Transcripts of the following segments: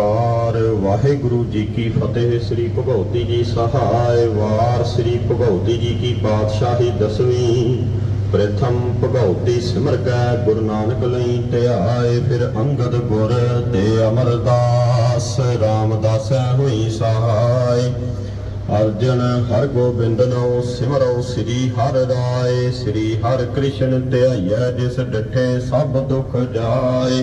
ਓੰਕਾਰ ਵਾਹਿਗੁਰੂ ਜੀ ਕੀ ਫਤਿਹ। ਸ੍ਰੀ ਭਗਉਤੀ ਜੀ ਸਹਾਇ ਵਾਰ। ਸ੍ਰੀ ਭਗਉਤੀ ਜੀ ਕੀ ਪਾਤਸ਼ਾਹੀ ਦਸਵੀਂ। ਪ੍ਰਥਮ ਭਗਉਤੀ ਸਿਮਰ ਕੈ ਗੁਰੂ ਨਾਨਕ ਲਈ ਧਿਆਏ ਫਿਰ ਅੰਗਦ ਗੁਰ ਤੇ ਅਮਰਦਾਸ। ਰਾਮਦਾਸ ਹੋਈ ਸਹਾਇ। ਅਰਜਨ ਹਰ ਗੋਬਿੰਦ ਨੋ ਸਿਮਰੋ, ਸ੍ਰੀ ਹਰਿ ਰਾਏ। ਸ੍ਰੀ ਹਰਿ ਕ੍ਰਿਸ਼ਨ ਧਿਆਈਐ, ਜਿਸ ਡਠੇ ਸਭ ਦੁਖ ਜਾਏ।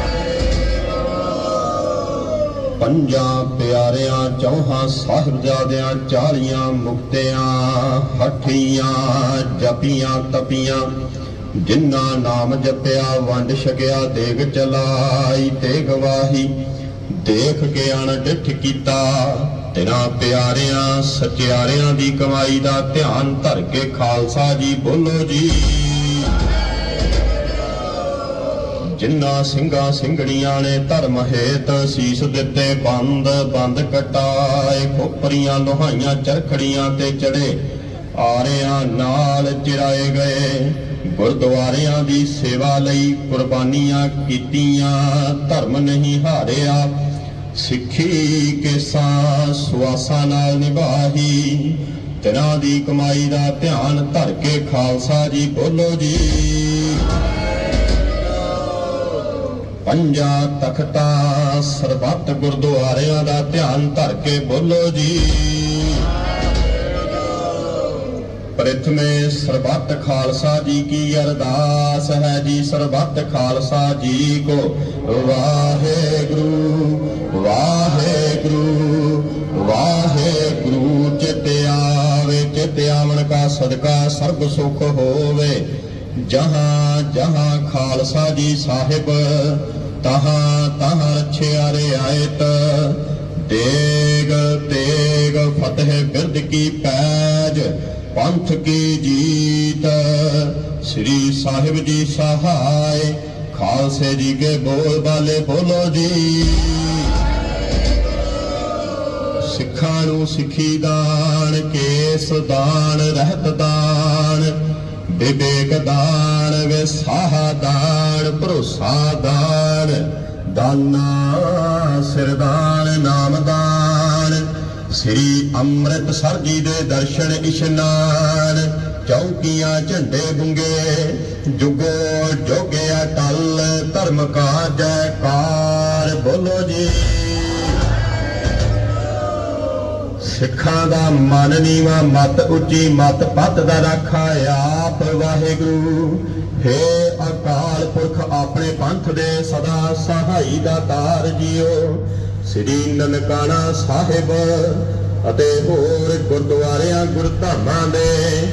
ਪੰਜਾਂ ਪਿਆਰਿਆਂ, ਚੌਹਾਂ ਸਾਹਿਬਜ਼ਾਦਿਆਂ, ਚਾਲੀਆਂ ਮੁਕਤਿਆਂ, ਹੱਠੀਆਂ, ਜਪੀਆਂ, ਤਪੀਆਂ, ਜਿਨ੍ਹਾਂ ਨਾਮ ਜਪਿਆ, ਵੰਡ ਛਕਿਆ, ਦੇਗ ਚਲਾਈ ਤੇ ਗਵਾਹੀ ਦੇਖ ਕੇ ਅਣਡਿੱਠ ਕੀਤਾ। ਤੇਰਾ ਪਿਆਰਿਆਂ, ਸਚਿਆਰਿਆਂ ਦੀ ਕਮਾਈ ਦਾ ਧਿਆਨ ਧਰ ਕੇ ਖਾਲਸਾ ਜੀ ਬੋਲੋ ਜੀ। ਜਿੰਨਾ ਸਿੰਘਾਂ ਸਿੰਘੜੀਆਂ ਨੇ ਧਰਮ ਹੇਤ ਸੀਸ ਦਿੱਤੇ, ਬੰਦ ਬੰਦ ਕਟਾਏ, ਖੋਪਰੀਆਂ ਲੋਹਾਈਆਂ ਚਰਖੜੀਆਂ ਤੇ ਚੜੇ, ਆਰਿਆਂ ਨਾਲ ਚਿਰਾਏ ਗਏ। ਗੁਰਦੁਆਰਿਆਂ ਦੀ ਸੇਵਾ ਲਈ ਕੁਰਬਾਨੀਆਂ ਕੀਤੀਆਂ, ਧਰਮ ਨਹੀਂ ਹਾਰਿਆ, ਸਿੱਖੀ ਕੇਸਾਂ ਸੁਆਸਾਂ ਨਾਲ ਨਿਭਾਹੀ। ਤਿਨਾਂ ਦੀ ਕਮਾਈ ਦਾ ਧਿਆਨ ਧਰ ਕੇ ਖਾਲਸਾ ਜੀ ਬੋਲੋ ਜੀ। ਪੰਜਾਂ ਤਖਤਾਂ, ਸਰਬੱਤ ਗੁਰਦੁਆਰਿਆਂ ਦਾ ਧਿਆਨ ਧਰ ਕੇ ਬੋਲੋ ਜੀ। ਪ੍ਰਥਮੇ ਸਰਬੱਤ ਖਾਲਸਾ ਜੀ ਕੀ ਅਰਦਾਸ ਹੈ ਜੀ, ਸਰਬੱਤ ਖਾਲਸਾ ਜੀ ਕੋ ਵਾਹਿਗੁਰੂ ਵਾਹਿਗੁਰੂ ਵਾਹਿਗੁਰੂ, ਚਿਤ ਆਵੇ, ਚਿਤ ਆਵਣ ਕਾ ਸਦਕਾ ਸਰਬ ਸੁਖ ਹੋਵੇ। ਜਹਾਂ ਜਹਾਂ ਖਾਲਸਾ ਜੀ ਸਾਹਿਬ, ਤਹਾਂ ਤਹਾਂ ਰਛਿਆ ਰਿਆਇਤ ਦੇਗ ਤੇਗ ਫਤਿਹ ਬਿਰਦ ਕੀ ਪੈਜ, ਪੰਥ ਕੀ ਜੀਤ। ਸ੍ਰੀ ਸਾਹਿਬ ਜੀ ਸਹਾਇ, ਖਾਲਸੇ ਜੀ ਕੇ ਬੋਲ ਬਾਲੇ ਬੋਲੋ ਜੀ। ਸਿੱਖਾਂ ਨੂੰ ਸਿੱਖੀ ਦਾਨ, ਕੇਸ ਦਾਨ, ਰਹਿਤ ਦਾਨ। ਵਿਵੇਕ ਦਾਨ, ਵਿਸਾਹ ਦਾਨ, ਭਰੋਸਾ ਦਾਨ, ਦਾਨਾ, ਸਿਰਦਾਨ, ਨਾਮ ਦਾਨ। ਸ੍ਰੀ ਅੰਮ੍ਰਿਤਸਰ ਜੀ ਦੇ ਦਰਸ਼ਨ ਇਸ਼ਨਾਨ, ਚੌਕੀਆਂ ਝੰਡੇ ਬੁੰਗੇ, ਜੁਗੋ ਜੋਗਿਆ ਟਲ, ਧਰਮ ਕਾ ਜੈਕਾਰ ਬੋਲੋ ਜੀ। ਸਿੱਖਾਂ ਦਾ ਮਨ ਨੀਵਾ, ਮਤ ਉੱਚੀ, ਮਤ ਪਤ ਦਾ ਰਾਖਾ ਆਪ ਵਾਹਿਗੁਰੂ। ਹੇ ਅਕਾਲ ਪੁਰਖ, ਆਪਣੇ ਪੰਥ ਦੇ ਸਦਾ ਸਹਾਈ ਦਾ ਤਾਰ ਜੀਓ। ਸ੍ਰੀ ਨਨਕਾਣਾ ਸਾਹਿਬ ਅਤੇ ਹੋਰ ਗੁਰਦੁਆਰਿਆਂ, ਗੁਰਧਾਮਾਂ ਦੇ,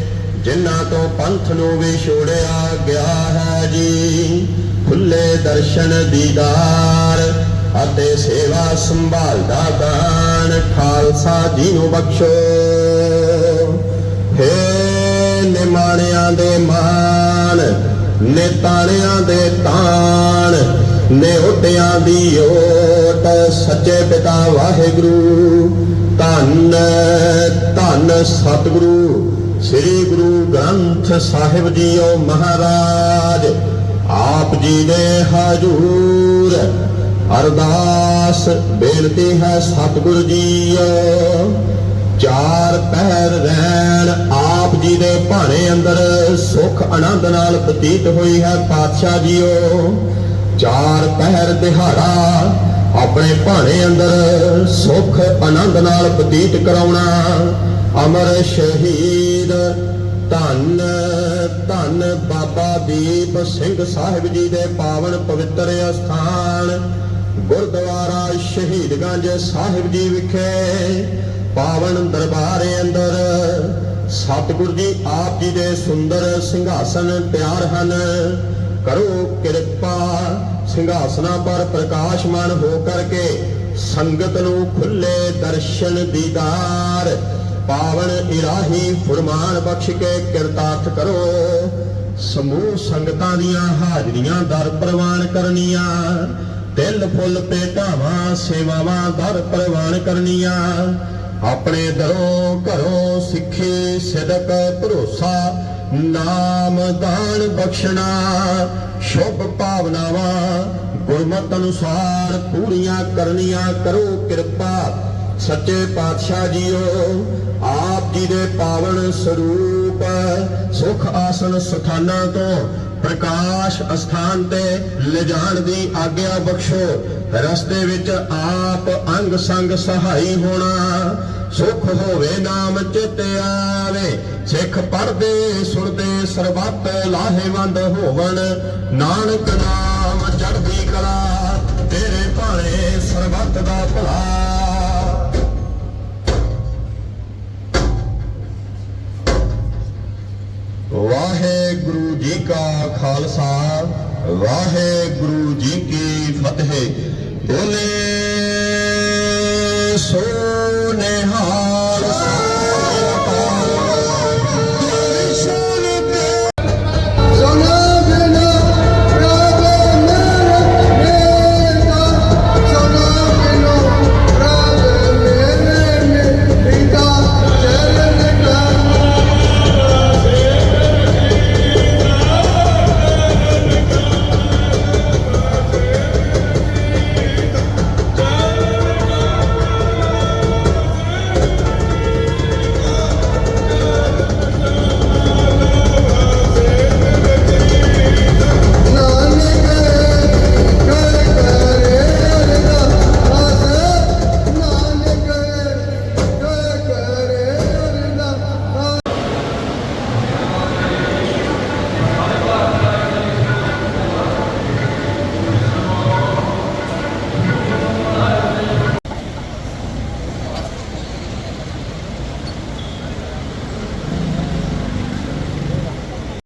ਜਿਨ੍ਹਾਂ ਤੋਂ ਪੰਥ ਨੂੰ ਵੀ ਛੋੜਿਆ ਗਿਆ ਹੈ ਜੀ। ਖੁੱਲੇ ਦਰਸ਼ਨ ਦੀਦਾਰ ਅਤੇ ਸੇਵਾ ਸੰਭਾਲਦਾ ਦਾਨ, ਖਾਲਸਾ ਜੀ ਨੂੰ ਬਖਸ਼ੋ। ਹੇ ਨਿਮਾਣਿਆਂ ਦੇ ਮਾਨ ਨੇਤਾਣਿਆਂ ਦੇ ਤਾਣ ਨਿਉਟਿਆਂ ਦੀ ਓਟ, ਸੱਚੇ ਪਿਤਾ ਵਾਹਿਗੁਰੂ। ਧੰਨ ਧੰਨ ਸਤਿਗੁਰੂ, ਸ੍ਰੀ ਗੁਰੂ ਗ੍ਰੰਥ ਸਾਹਿਬ ਜੀਓ ਮਹਾਰਾਜ। ਆਪ ਜੀ ਦੇ ਹਜ਼ੂਰ ਅਰਦਾਸ ਬੇਨਤੀ ਹੈ ਸਤਿਗੁਰੂ ਜੀਓ ਚਾਰ ਪਹਿਰ ਰਹਿਣ ਆਪ ਜੀ ਦੇ ਭਾਣੇ ਅੰਦਰ ਸੁਖ ਆਨੰਦ ਨਾਲ ਬਤੀਤ ਹੋਈ ਹੈ ਪਾਤਸ਼ਾਹ ਜੀਓ। ਚਾਰ ਪਹਿਰ ਦਿਹਾੜਾ ਆਪਣੇ ਭਾਣੇ ਅੰਦਰ ਸੁਖ ਆਨੰਦ ਨਾਲ ਬਤੀਤ ਕਰਾਉਣਾ। ਅਮਰ ਸ਼ਹੀਦ ਧੰਨ ਧੰਨ ਬਾਬਾ ਦੀਪ ਸਿੰਘ ਸਾਹਿਬ ਜੀ ਦੇ ਪਾਵਨ ਪਵਿੱਤਰ ਅਸਥਾਨ। ਗੁਰਦੁਆਰਾ ਸ਼ਹੀਦਗੰਜ ਸਾਹਿਬ ਜੀ ਵਿਖੇ, ਪਾਵਨ ਦਰਬਾਰ ਅੰਦਰ ਸਤਿਗੁਰ ਜੀ ਆਪ ਜੀ ਦੇ ਸੁੰਦਰ ਸਿੰਘਾਸਨ ਤਿਆਰ ਹਨ। ਕਰੋ ਕਿਰਪਾ, ਸਿੰਘਾਸਨਾਂ ਪਰ ਪ੍ਰਕਾਸ਼ਮਾਨ ਹੋ ਕਰਕੇ ਸੰਗਤ ਨੂੰ ਖੁੱਲੇ ਦਰਸ਼ਨ ਦੀਦਾਰ ਪਾਵਨ ਇਲਾਹੀ ਫਰਮਾਨ ਬਖਸ਼ ਕੇ ਕਿਰਤਾਰਥ ਕਰੋ। ਸਮੂਹ ਸੰਗਤਾਂ ਦੀਆਂ ਹਾਜ਼ਰੀਆਂ ਦਰ ਪ੍ਰਵਾਨ ਕਰਨੀਆਂ। ਤਿਲ ਫੁੱਲ ਭੇਟਾਵਾਂ, ਸੇਵਾਵਾਂ ਦਰ ਪ੍ਰਵਾਨ ਕਰਨੀਆਂ। ਆਪਣੇ ਦਰੋਂ ਘਰੋਂ ਸਿੱਖੀ ਸਿਦਕ ਭਰੋਸਾ, ਨਾਮ ਦਾਨ ਬਖਸ਼ਣਾ। ਸ਼ੁਭ ਭਾਵਨਾਵਾਂ ਗੁਰਮਤ ਅਨੁਸਾਰ ਪੂਰੀਆਂ ਕਰਨੀਆਂ ਕਰੋ ਕਿਰਪਾ। ਸੱਚੇ ਪਾਤਸ਼ਾਹ ਜੀਓ, ਆਪ ਜੀ ਦੇ ਪਾਵਨ ਸਰੂਪ ਸੁਖ ਆਸਨ ਸਥਾਨਾਂ ਤੋਂ ਪ੍ਰਕਾਸ਼ ਅਸਥਾਨ ਤੇ ਲਿਜਾਣ ਦੀ ਆਗਿਆ ਬਖਸ਼ੋ। ਰਸਤੇ ਵਿੱਚ ਆਪ ਅੰਗ ਸੰਗ ਸਹਾਈ ਹੋਣਾ। ਸੁਖ ਹੋਵੇ ਨਾਮ ਚਿਤ ਆਵੇ। ਸਿੱਖ ਪੜਦੇ ਸੁਣਦੇ, ਸਰਬੱਤ ਲਾਹੇਵੰਦ ਹੋਵਣ। ਨਾਨਕ ਨਾਮ